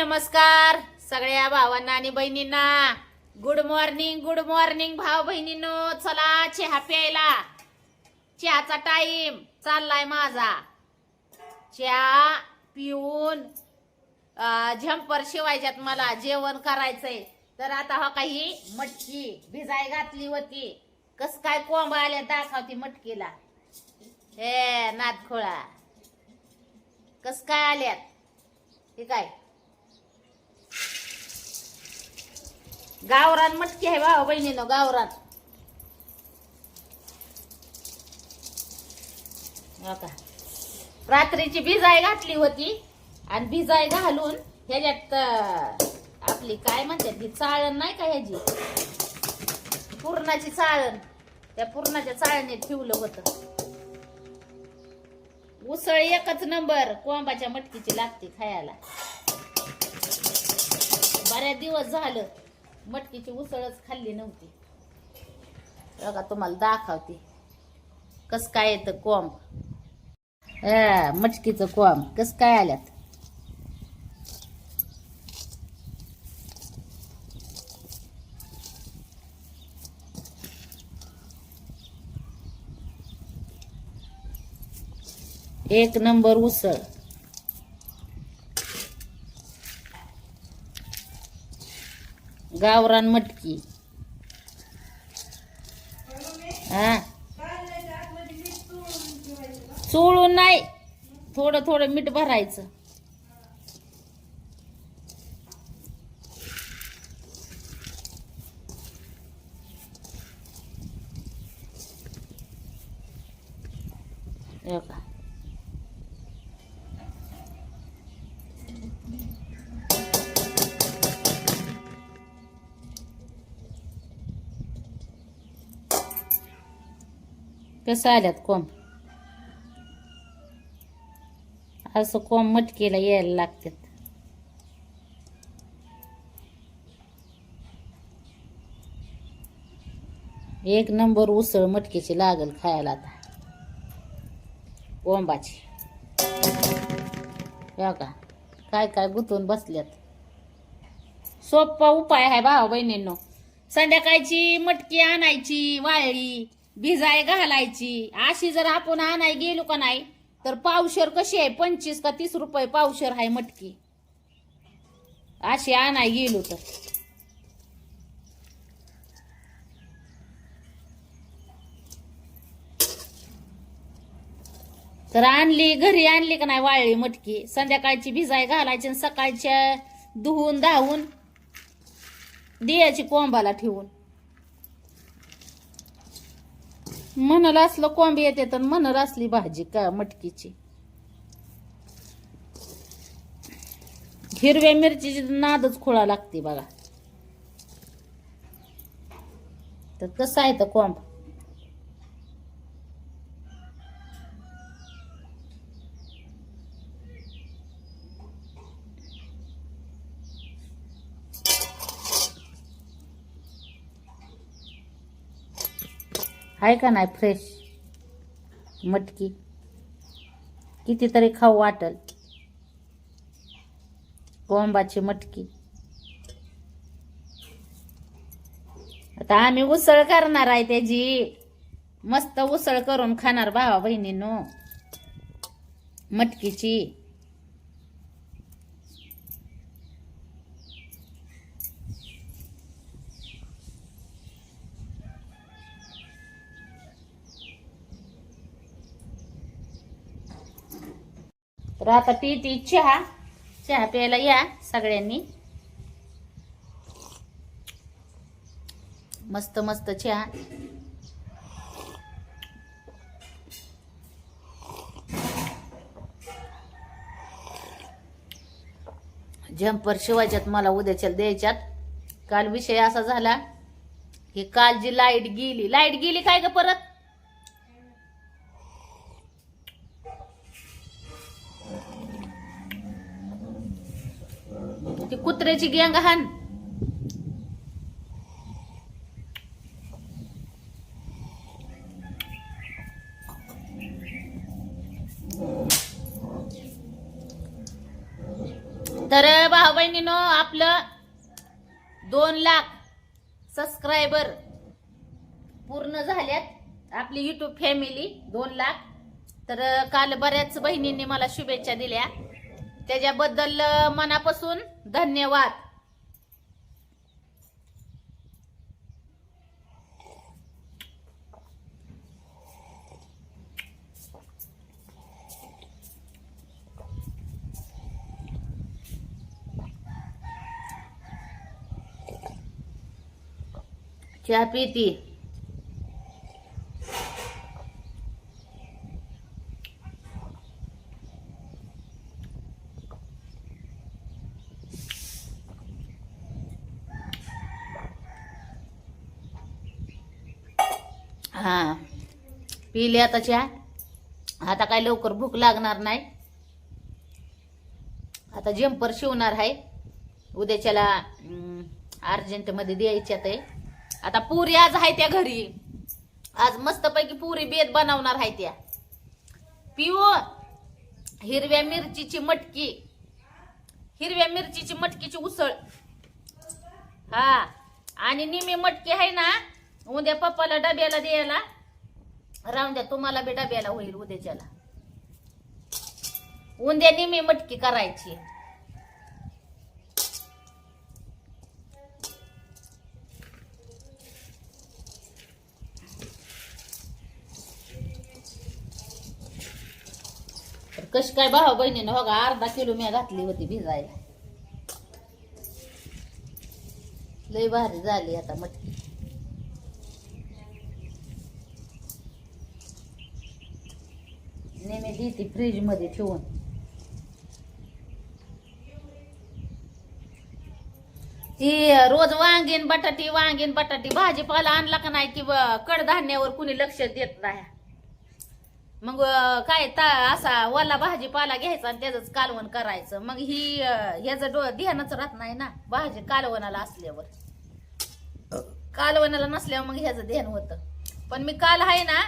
नमस्कार सगळ्या भावांना आणि बहिणींना. गुड मॉर्निंग गुड मॉर्निंग भाव बहिणींनो. चला चहा प्यायला. चहाचा टाइम चाललाय माझा. चहा पिऊन झंपर शिवायच्यात मला जेवण करायचंय. तर आता हो हा काही मटकी भिजाय घातली होती. कस काय कोंब आल्या दाखवती मटकीला. हे नादखोळा कस काय आल्यात? हे काय? गावरान मटकी आहे भावा बहिणीनं गावरान. का रात्रीची भिजाय घातली होती आणि भिजाय घालून ह्याच्यात आपली काय म्हणतात ती चाळण नाही का ह्याची? पूर्णाची चाळण. त्या पूर्णाच्या चाळणीत ठेवलं होतं. उसळ एकच नंबर कोंबाच्या मटकीची लागते खायला. बऱ्याच दिवस झालं. मटकीची उसळच खाल्ली नव्हती. बघा तुम्हाला दाखवते. कस काय येतं कोंब. हा, मटकीचं कोंब. कस काय आल्यात? एक नंबर उसळ. गावरान मटकी. हा? चोळून नाही थोडं थोडं मीठ भरायचं. हे का कसं आल्यात कोंब? असं कोंब मटकीला यायला लागतात. एक नंबर उसळ मटकीची लागल खायला आता. कोंबाची. का काय काय गुंतून बसल्यात. सोपा उपाय आहे भावा बहिणींनो. संध्याकाळची मटकी आणायची वाळली. भिजाय घालायची. अशी जर आपण आणाय गेलो का नाही तर पावशर कशी आहे? पंचवीस का तीस रुपये पावशर आहे मटकी. अशी आणाय गेलो तर. तर आणली घरी आणली का नाही वाळली मटकी? संध्याकाळची भिजाय घालायची आणि सकाळच्या धुवून धावून दियाची कोंबाला ठेवून. म्हणाला असलं कोंबी येते तर मनल असली भाजी का मटकीची? हिरव्या मिरचीची नादच खोळा लागते बघा. तर कसं आहे तर कोंब. आहे का नाही फ्रेश मटकी. कितीतरी खाऊ वाटल. कोंबाची मटकी. आता आम्ही उसळ करणार आहे त्याची. मस्त उसळ करून खाणार भावा बहिणीनो. मटकीची. तर आता पिती चहा चहा प्यायला या सगळ्यांनी. मस्त मस्त चहा. जम्पर शिवायच्यात मला उद्याच्या द्यायच्यात. काल विषय असा झाला की काल जी लाइट गेली लाइट गेली काय ग परत? ती कुत्र्याची गँग हान. तर भाऊ बहिणीनो आपलं दोन लाख सबस्क्रायबर पूर्ण झाल्यात. आपली युट्यूब फॅमिली दोन लाख. तर काल बऱ्याच बहिणींनी मला शुभेच्छा दिल्या. त्याच्याबद्दल मनापासून धन्यवाद. चहा पिती हां. पिले आता चहा. आता काय लवकर भूक लागणार नाही. आता जम्पर शिवणार आहे. उद्याच्याला अर्जंटमध्ये द्यायची आता आता पुरी आज आहे त्या घरी. आज मस्तपैकी पुरी बेत बनवणार आहे त्या. पिओ हिरव्या मिरचीची मटकी. हिरव्या मिरचीची मटकीची उसळ. हा. आणि निमी मटकी आहे ना उद्या पप्पाला डब्याला द्यायला. राहून द्या तुम्हाला बी डब्याला होईल उद्याच्याला. उद्या निमी मटकी करायची. तर कशी काय भावा बहिणीनं हो का अर्धा किलो मी घातली होती भिजायला. लय भारी झाली आता मटकी. नेहमी देते फ्रीजमध्ये ठेवून. ती रोज वांगीन बटाटी वांगीन बटाटी. भाजीपाला आणला का नाही की कडधान्यावर कुणी लक्ष देत नाही. मग काय ता असा वला भाजीपाला घ्यायचा आणि त्याच कालवण करायचं. मग ही ह्याचं डो ध्यानच राहत नाही ना. भाजी कालवणाला असल्यावर. कालवणाला नसल्यावर मग ह्याचं ध्यान होतं. पण मी काल आहे ना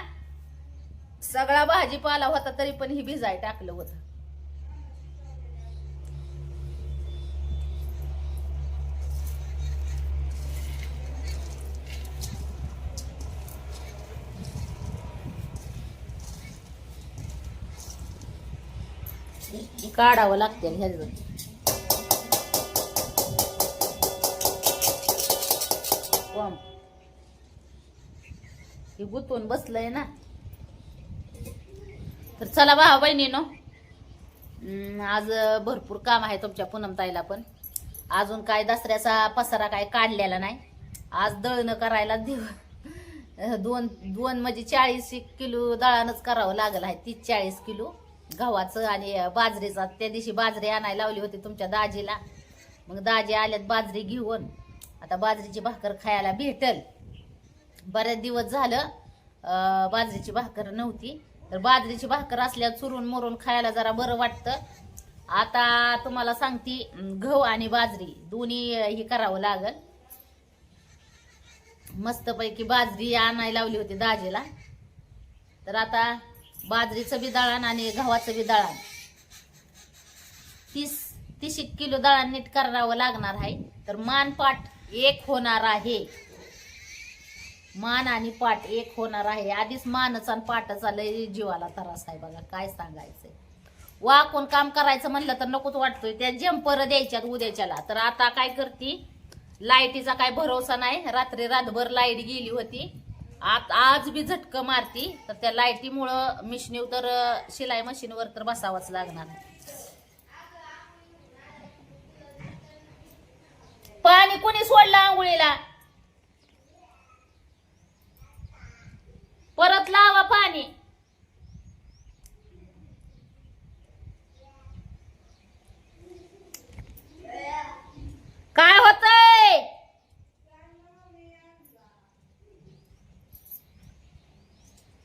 सगळा भाजीपाला होता तरी पण ही भिजाय टाकलं होतं. काढावं लागते ह्याच. हे गुतून बसलंय ना. तर चला भावा बहिणीनो आज भरपूर काम आहे तुमच्या पूनमताईला पण. अजून काय दसऱ्याचा पसारा काय काढलेला नाही. आज दळणं करायला देव दोन दोन म्हणजे चाळीस किलो दळणच करावं लागलं आहे तीस चाळीस किलो. गव्हाचं आणि बाजरीचा. त्या दिवशी बाजरी आणायला लावली होती तुमच्या दाजीला. मग दाजी आल्यात बाजरी घेऊन. आता बाजरीची भाकर खायला भेटल. बरेच दिवस झालं बाजरीची भाकर नव्हती. तर बाजरीची भाकर असल्या चुरून मुरून खायला जरा बरं वाटतं. आता तुम्हाला सांगते गहू आणि बाजरी दोन्ही हे करावं लागल. मस्तपैकी बाजरी आणायला लावली होती दाजीला. तर आता बाजरीचं बी दळण आणि गव्हाचं बी दळण. तीस तीस एक किलो दळण नीट करावं लागणार आहे. तर मानपाट एक होणार आहे. मान आणि पाठ एक होणार आहे. आधीच मानच आणि पाटच लय जीवाला त्रास आहे बघा काय सांगायचंय. वाकून काम करायचं म्हणलं तर नकोच वाटतोय. त्या जम्पर द्यायच्यात उद्याच्याला. तर आता काय करती? लाईटीचा काय भरोसा नाही. रात्री रातभर लाइट गेली होती. आत आज बी झटकं मारती. तर त्या लाईटीमुळं मिशनीव तर शिलाई मशीनवर तर बसावंच लागणार. पाणी कोणी सोडलं आंघोळीला परत लावा पाणी. काय होतय?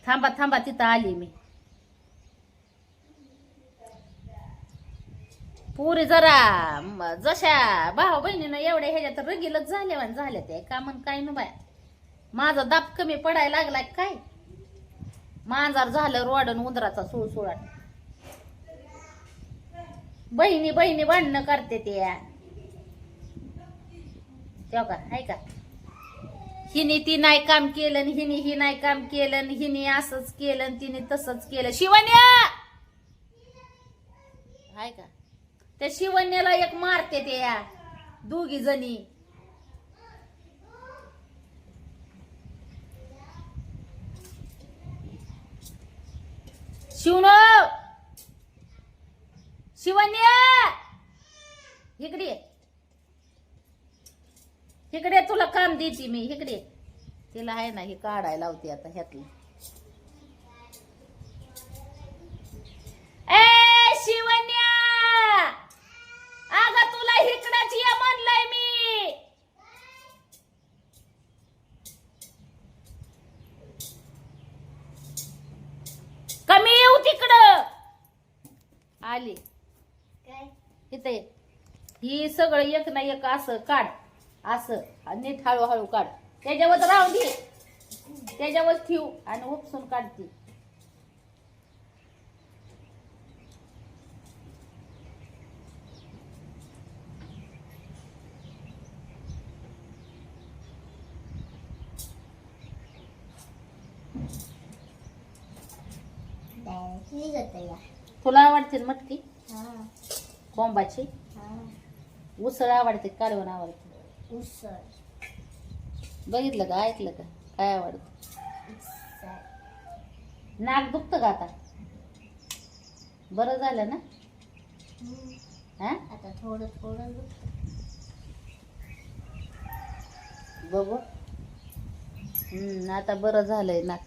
थांबा थांबा तिथं आली मी. पुरी जरा जशा भाऊ बहिणीनं एवढ्या ह्याच्यात रगीलच झाल्या झाल्या ते. का मग काय न बाया? माझा दाब कमी पडायला लागलाय काय? मांजार झालं रोडन उंदराचा सुळसुळाट. बहिणी बहिणी भांडणं करते ते. तेव्हा का हाय का? हिने ती नाही काम केलं हिने ही नाही काम केलं हिने असंच केलं तिने तसंच केलं. शिवण्या! हाय का? त्या शिवण्याला एक मारते ते या दोघी जणी. शिवन शिवण्या! इकडे इकडे तुला काम देते मी इकडे तिला आहे ना हे काढायला लावते आता ह्यातलं ए शिवण्या अगं तुला इकडंच ये म्हणलंय मी कमी येऊ तिकडं आली. काय? इथे. ही सगळं एक ना एक असं काढ. असं. आणि नीट हळूहळू काढ. त्याच्यावर राहून दे. त्याच्यावर ठेव आणि उपसून काढते निघत या. तुला आवडते ना मटकी? हा. कोंबाची उसळ आवडते कालवण आवडते? उसळ. बघितलं का? ऐकलं का? काय आवडतं? उसळ. नाक दुखतं का आता? बरं झालं ना. हा? आता थोडं थोडं दुखतं. बघू. हम्म आता बरं झालंय नाक.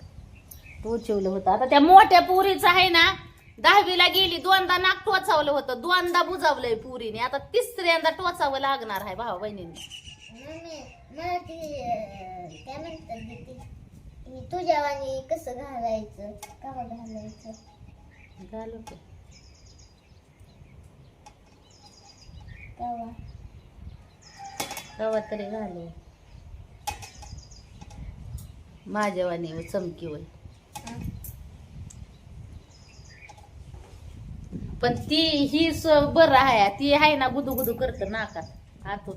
टोचवलं होतं. आता त्या मोठ्या पुरीचं आहे ना दहावीला गेली दोनदा नाक टोचावलं होतं. दोनदा बुजावलंय पुरीने. आता तिसऱ्यांदा टोचावं लागणार आहे भावा बहिणींनी. तुझ्या वाणी कसं घालायचं? घालायचं. कवा? तरी घालू. माझ्यावानी चमकी होय पण ती ही स- बरं आहे. ती आहे ना गुदू गुदू करत नाकात आतून.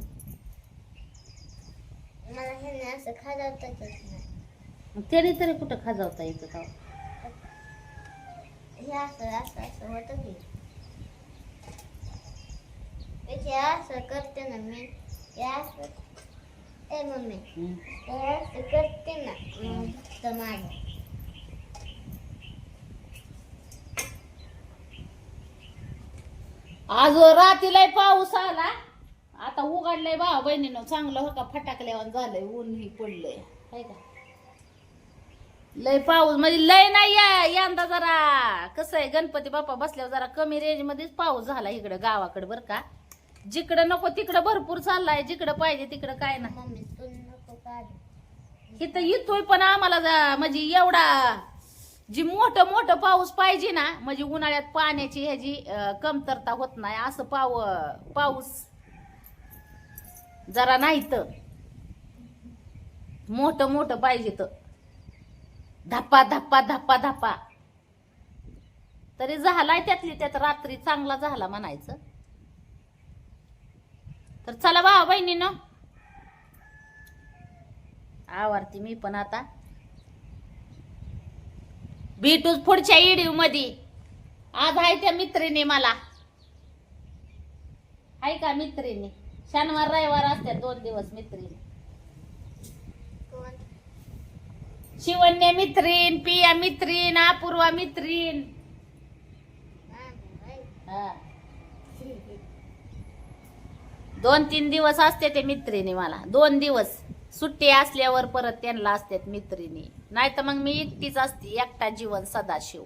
मला ह्याने असं खाजावताच नाही. मग त्याने तरी कुठं खाजावता येतं का हे असं असं असं होतं की. हे असं करते ना मी हे असं ए मम्मी. हे असं करते ना मग तर माझं आज रातीला पाऊस आला. आता उघडलाय भावा बहिणीनं. चांगलं हो का फटाकल्यावर झालंय. ऊन ही पडलंय. हाय का? लय पाऊस. म्हणजे लय नाही या यंदा जरा कसं आहे गणपती बाप्पा बसल्यावर जरा कमी रेंज मध्येच पाऊस झाला इकडं गावाकडे बर का. जिकडं नको तिकडं भरपूर चाललाय. जिकडं पाहिजे तिकडं काय काढ. इथं येतोय पण आम्हाला जा- म्हणजे एवढा जी मोठं मोठं पाऊस पाहिजे ना म्हणजे उन्हाळ्यात पाण्याची ह्याची कमतरता होत नाही. असं पाव पाऊस जरा नाही तर मोठं मोठं पाहिजे तर. धप्पा धप्पा धप्पा धप्पा. तरी झालाय त्यातली त्यात रात्री चांगला झाला म्हणायचं. तर चला भावा बहिणीनं. आवडती मी पण आता. भेटूच पुढच्या व्हिडिओमध्ये आज आहे त्या मित्रीने मला. आहे का मित्रीने शनिवार रविवार असतात दोन दिवस मित्रीने कोण? शिवण्य मित्रीन पिया मित्रीन अपूर्वा मित्रीन. दोन तीन दिवस असते ते मित्रीने मला. दोन दिवस सुट्टी असल्यावर परत त्यांना असतात मित्रीने नाही तर मग मी एकटीच असते एकटा जीवन सदाशिव.